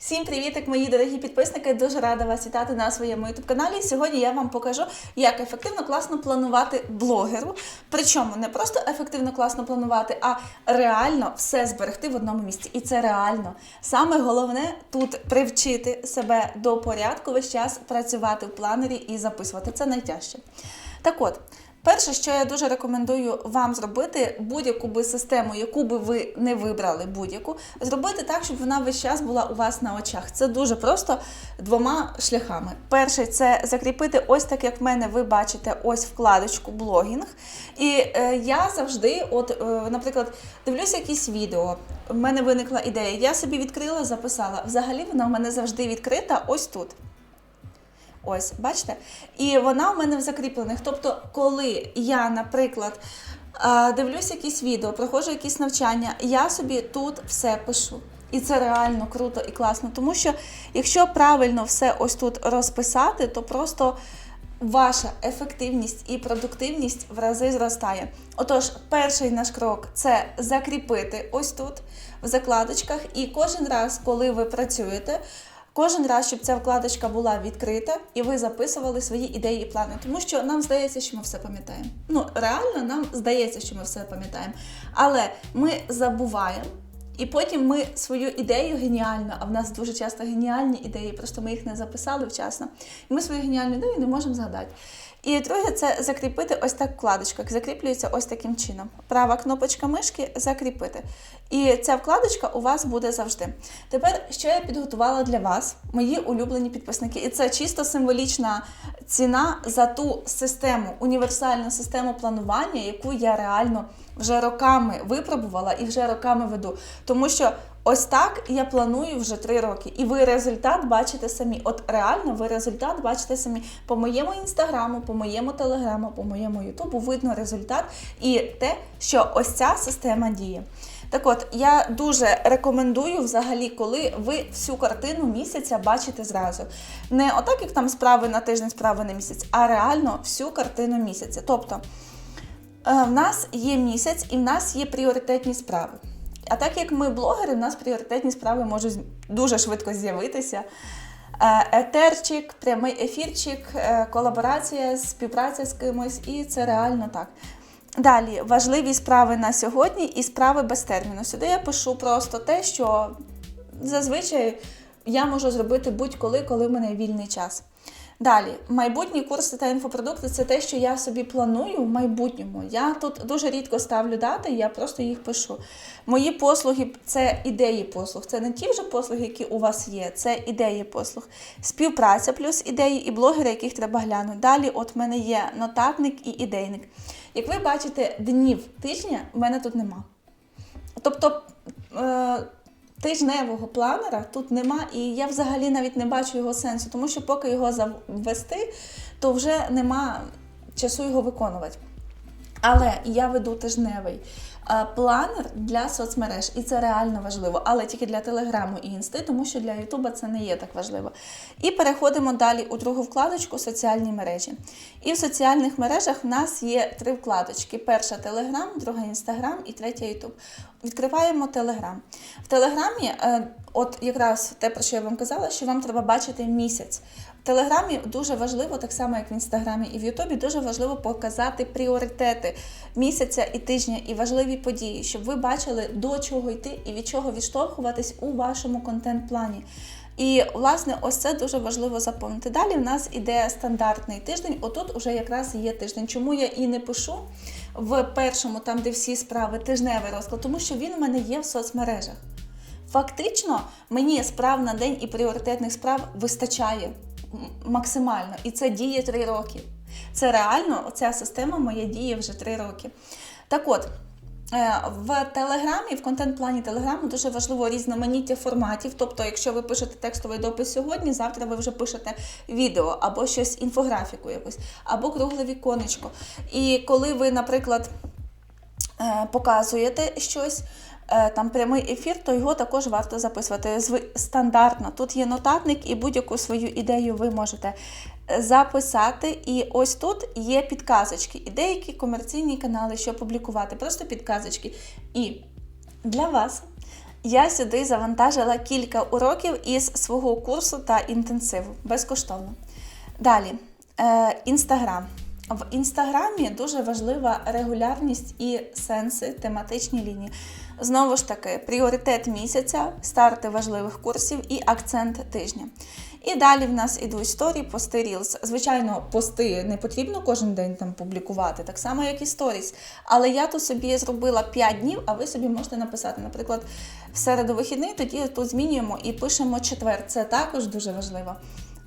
Всім привітик, мої дорогі підписники! Дуже рада вас вітати на своєму youtube каналі. Сьогодні я вам покажу, як ефективно класно планувати блогеру. Причому не просто ефективно класно планувати, а реально все зберегти в одному місці. І це реально. Саме головне тут привчити себе до порядку, весь час працювати в планері і записувати. Це найтяжче. Так от. Перше, що я дуже рекомендую вам зробити, будь-яку би систему, яку би ви не вибрали, будь-яку, зробити так, щоб вона весь час була у вас на очах. Це дуже просто двома шляхами. Перший це закріпити ось так, як в мене ви бачите, ось вкладочку блогінг. І е, я завжди, от, е, наприклад, дивлюся якісь відео. в мене виникла ідея. Я собі відкрила, записала. Взагалі вона в мене завжди відкрита ось тут. Ось, бачите? І вона в мене в закріплених. Тобто, коли я, наприклад, дивлюсь якісь відео, проходжу якісь навчання, я собі тут все пишу. І це реально круто і класно. Тому що якщо правильно все ось тут розписати, то просто ваша ефективність і продуктивність в рази зростає. Отож, перший наш крок це закріпити ось тут в закладочках, і кожен раз, коли ви працюєте. Кожен раз, щоб ця вкладочка була відкрита, і ви записували свої ідеї і плани, тому що нам здається, що ми все пам'ятаємо. Ну реально нам здається, що ми все пам'ятаємо, але ми забуваємо. І потім ми свою ідею геніальну, а в нас дуже часто геніальні ідеї, просто ми їх не записали вчасно. І ми свою геніальну ідею не можемо згадати. І друге, це закріпити ось так вкладочка. Закріплюється ось таким чином. Права кнопочка мишки закріпити. І ця вкладочка у вас буде завжди. Тепер, що я підготувала для вас, мої улюблені підписники, і це чисто символічна ціна за ту систему, універсальну систему планування, яку я реально вже роками випробувала і вже роками веду. Тому що ось так я планую вже три роки, і ви результат бачите самі. От реально ви результат бачите самі по моєму інстаграму, по моєму телеграму, по моєму ютубу видно результат і те, що ось ця система діє. Так от, я дуже рекомендую взагалі, коли ви всю картину місяця бачите зразу. Не отак, як там справи на тиждень, справи на місяць, а реально всю картину місяця. Тобто, е, в нас є місяць і в нас є пріоритетні справи. А так як ми блогери, в нас пріоритетні справи можуть дуже швидко з'явитися. Е, Етерчик, прямий ефірчик, е, колаборація, співпраця з кимось, і це реально так. Далі важливі справи на сьогодні і справи без терміну. Сюди я пишу просто те, що зазвичай я можу зробити будь-коли, коли в мене вільний час. Далі, майбутні курси та інфопродукти це те, що я собі планую в майбутньому. Я тут дуже рідко ставлю дати, я просто їх пишу. Мої послуги це ідеї послуг. Це не ті вже послуги, які у вас є, це ідеї послуг. Співпраця плюс ідеї і блогери, яких треба глянути. Далі, от в мене є нотатник і ідейник. Як ви бачите, днів тижня в мене тут нема. Тобто. Тижневого планера тут нема, і я взагалі навіть не бачу його сенсу, тому що поки його завести, то вже нема часу його виконувати. Але я веду тижневий е, планер для соцмереж, і це реально важливо, але тільки для телеграму і інсти, тому що для Ютуба це не є так важливо. І переходимо далі у другу вкладочку соціальні мережі. І в соціальних мережах в нас є три вкладочки: перша Телеграм, друга Інстаграм і третя Ютуб. Відкриваємо Телеграм. В Телеграмі, е, от якраз те, про що я вам казала, що вам треба бачити місяць. В Телеграмі дуже важливо, так само як в інстаграмі і в Ютубі, дуже важливо показати пріоритети місяця і тижня і важливі події, щоб ви бачили, до чого йти і від чого відштовхуватись у вашому контент-плані. І, власне, ось це дуже важливо запам'ятати. Далі в нас іде стандартний тиждень. Отут уже якраз є тиждень. Чому я і не пишу в першому, там де всі справи, тижневий розклад, тому що він у мене є в соцмережах. Фактично, мені справ на день і пріоритетних справ вистачає максимально. І це діє три роки. Це реально, оця система моя діє вже три роки. Так от. В Телеграмі, в контент-плані Телеграму дуже важливо різноманіття форматів. Тобто, якщо ви пишете текстовий допис сьогодні, завтра ви вже пишете відео або щось інфографіку якусь, або кругле віконечко. І коли ви, наприклад, показуєте щось, там прямий ефір, то його також варто записувати стандартно. Тут є нотатник, і будь-яку свою ідею ви можете записати. І ось тут є підказочки. І деякі комерційні канали, що публікувати, просто підказочки. І для вас Я сюди завантажила кілька уроків із свого курсу та інтенсиву безкоштовно. Далі, інстаграм. В інстаграмі дуже важлива регулярність і сенси, тематичні лінії. Знову ж таки, пріоритет місяця, старти важливих курсів і акцент тижня. І далі в нас ідуть сторі, пости Reels. Звичайно, пости не потрібно кожен день там публікувати, так само, як і сторіс. Але я тут собі зробила 5 днів, а ви собі можете написати, наприклад, в середу вихідний, тоді тут змінюємо і пишемо четвер. Це також дуже важливо.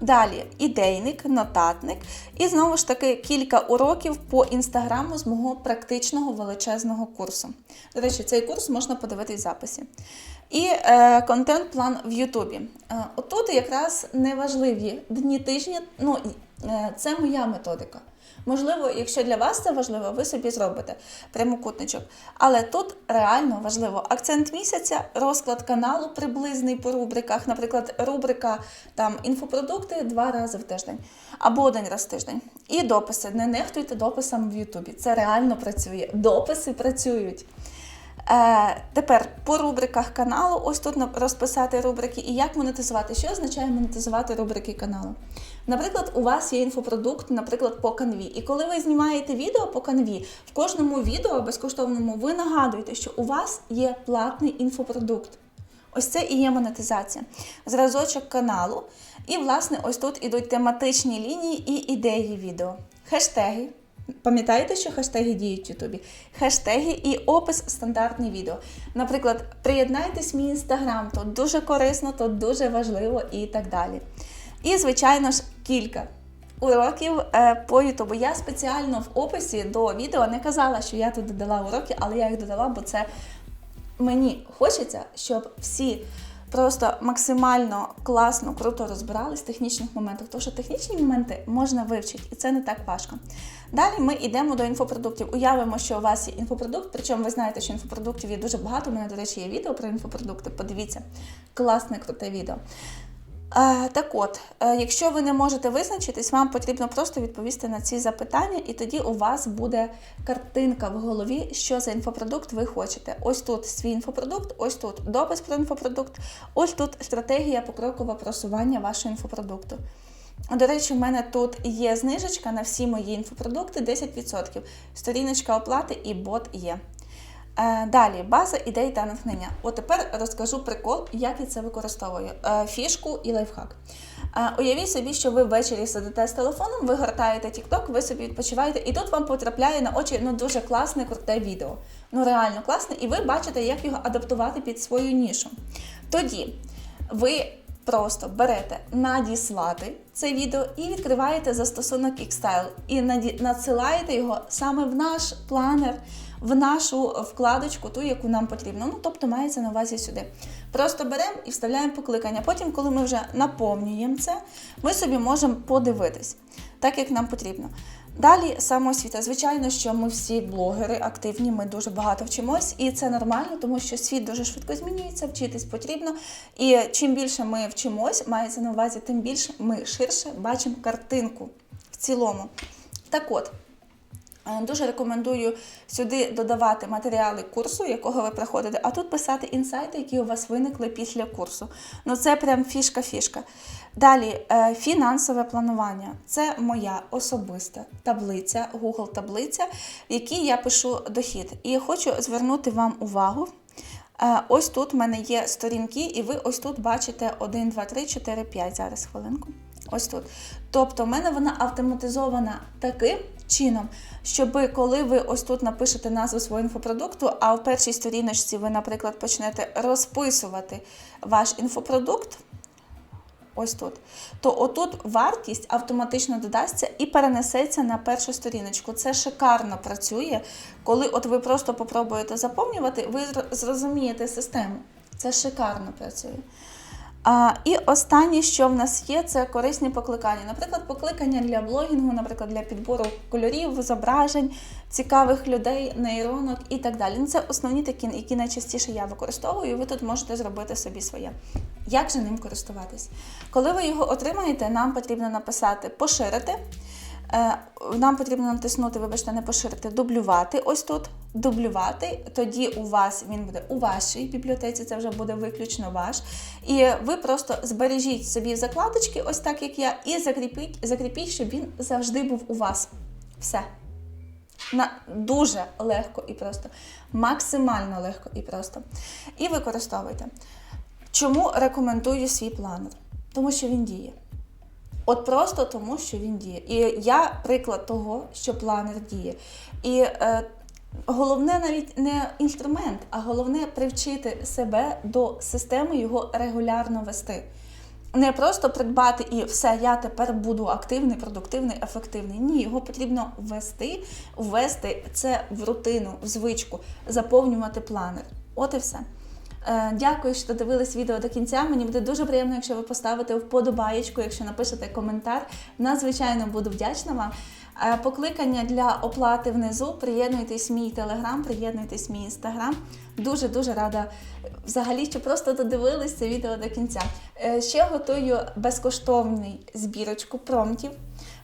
Далі ідейник, нотатник, і знову ж таки кілька уроків по інстаграму з мого практичного величезного курсу. До речі, цей курс можна подивитись в записі. І е, контент-план в Ютубі. Е, отут якраз неважливі дні тижні. Ну, е, це моя методика. Можливо, якщо для вас це важливо, ви собі зробите прямокутничок. Але тут реально важливо акцент місяця, розклад каналу приблизний по рубриках. Наприклад, рубрика там інфопродукти два рази в тиждень або один раз в тиждень. І дописи. Не нехтуйте дописами в Ютубі. Це реально працює. Дописи працюють. Е, Тепер по рубриках каналу, ось тут розписати рубрики і як монетизувати. Що означає монетизувати рубрики каналу? Наприклад, у вас є інфопродукт, наприклад, по канві. І коли ви знімаєте відео по канві, в кожному відео безкоштовному ви нагадуєте, що у вас є платний інфопродукт. Ось це і є монетизація. Зразочок каналу. І, власне, ось тут ідуть тематичні лінії і ідеї відео. Хештеги. Пам'ятаєте, що хештеги діють в Ютубі? Хештеги і опис стандартне відео. Наприклад, приєднайтесь в мій інстаграм, тут дуже корисно, тут дуже важливо і так далі. І, звичайно ж, кілька уроків е, по Ютубу. Я спеціально в описі до відео не казала, що я тут додала уроки, але я їх додала, бо це мені хочеться, щоб всі просто максимально класно, круто розбирались в технічних моментах, тому що технічні моменти можна вивчити, і це не так важко. Далі ми йдемо до інфопродуктів. Уявимо, що у вас є інфопродукт, причому ви знаєте, що інфопродуктів є дуже багато. У мене, до речі, є відео про інфопродукти. Подивіться, класне, круте відео. Е, Так от, е, якщо ви не можете визначитись, вам потрібно просто відповісти на ці запитання, і тоді у вас буде картинка в голові, що за інфопродукт ви хочете. Ось тут свій інфопродукт, ось тут допис про інфопродукт, ось тут стратегія покрокового просування вашого інфопродукту. До речі, в мене тут є знижечка на всі мої інфопродукти 10%. Сторіночка оплати і бот є. Е, Далі база ідей та натхнення. От тепер розкажу прикол, як я це використовую. Е, Фішку і лайфхак. Е, Уявіть собі, що ви ввечері сидите з телефоном, ви гортаєте TikTok, ви собі відпочиваєте, і тут вам потрапляє на очі ну дуже класне, круте відео. Ну реально класне, і ви бачите, як його адаптувати під свою нішу. Тоді ви просто берете надіслати це відео і відкриваєте застосунок Xstyle і надсилаєте його саме в наш планер, в нашу вкладочку, ту, яку нам потрібно. Ну, тобто мається на увазі сюди. Просто беремо і вставляємо покликання. Потім, коли ми вже наповнюємо це, ми собі можемо подивитись, так як нам потрібно. Далі самоосвіта. Звичайно, що ми всі блогери активні, ми дуже багато вчимось, і це нормально, тому що світ дуже швидко змінюється, вчитись потрібно. І чим більше ми вчимось, мається на увазі, тим більше ми ширше бачимо картинку в цілому. Так от. Е, Дуже рекомендую сюди додавати матеріали курсу, якого ви проходите, а тут писати інсайти, які у вас виникли після курсу. Ну це прям фішка-фішка. Далі е, фінансове планування. Це моя особиста таблиця, Google таблиця, в якій я пишу дохід. І хочу звернути вам увагу. Е, Ось тут в мене є сторінки, і ви ось тут бачите 1, 2, 3, 4, 5. Зараз хвилинку. Ось тут. Тобто, в мене вона автоматизована таким чином, щоб коли ви ось тут напишете назву свого інфопродукту, а в першій сторіночці ви, наприклад, почнете розписувати ваш інфопродукт. Ось тут, то отут вартість автоматично додасться і перенесеться на першу сторіночку. Це шикарно працює. Коли от ви просто попробуєте заповнювати, ви зрозумієте систему. Це шикарно працює. А, і останнє, що в нас є, це корисні покликання. Наприклад, покликання для блогінгу, наприклад, для підбору кольорів, зображень, цікавих людей, нейронок і так далі. Ну, це основні такі, які найчастіше я використовую, і ви тут можете зробити собі своє. Як же ним користуватись? Коли ви його отримаєте, нам потрібно написати поширити. Е, Нам потрібно натиснути, вибачте, не поширити, дублювати ось тут. дублювати, тоді у вас він буде у вашій бібліотеці, це вже буде виключно ваш. І ви просто збережіть собі закладочки, ось так як я, і закріпіть, закріпіть, щоб він завжди був у вас. Все. На дуже легко і просто, максимально легко і просто. І використовуйте. Чому рекомендую свій планер? Тому що він діє. От просто тому, що він діє. І я приклад того, що планер діє. І е, головне навіть не інструмент, а головне привчити себе до системи його регулярно вести. Не просто придбати і все, я тепер буду активний, продуктивний, ефективний. Ні, його потрібно ввести, ввести це в рутину, в звичку, заповнювати планер. От і все. Е, Дякую, що дивились відео до кінця. Мені буде дуже приємно, якщо ви поставите вподобаєчку, якщо напишете коментар. Надзвичайно буду вдячна вам. Е, Покликання для оплати внизу. Приєднуйтесь в мій телеграм, приєднуйтесь в мій інстаграм. Дуже дуже рада взагалі, що просто додивились це відео до кінця. Е, Ще готую безкоштовний збірочку промптів.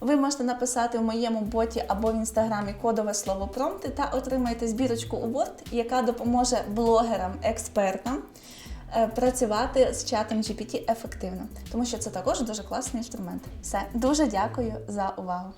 Ви можете написати в моєму боті або в інстаграмі кодове слово промпти та отримаєте збірочку у Word, яка допоможе блогерам-експертам е, працювати з чатом GPT ефективно, тому що це також дуже класний інструмент. Все, дуже дякую за увагу.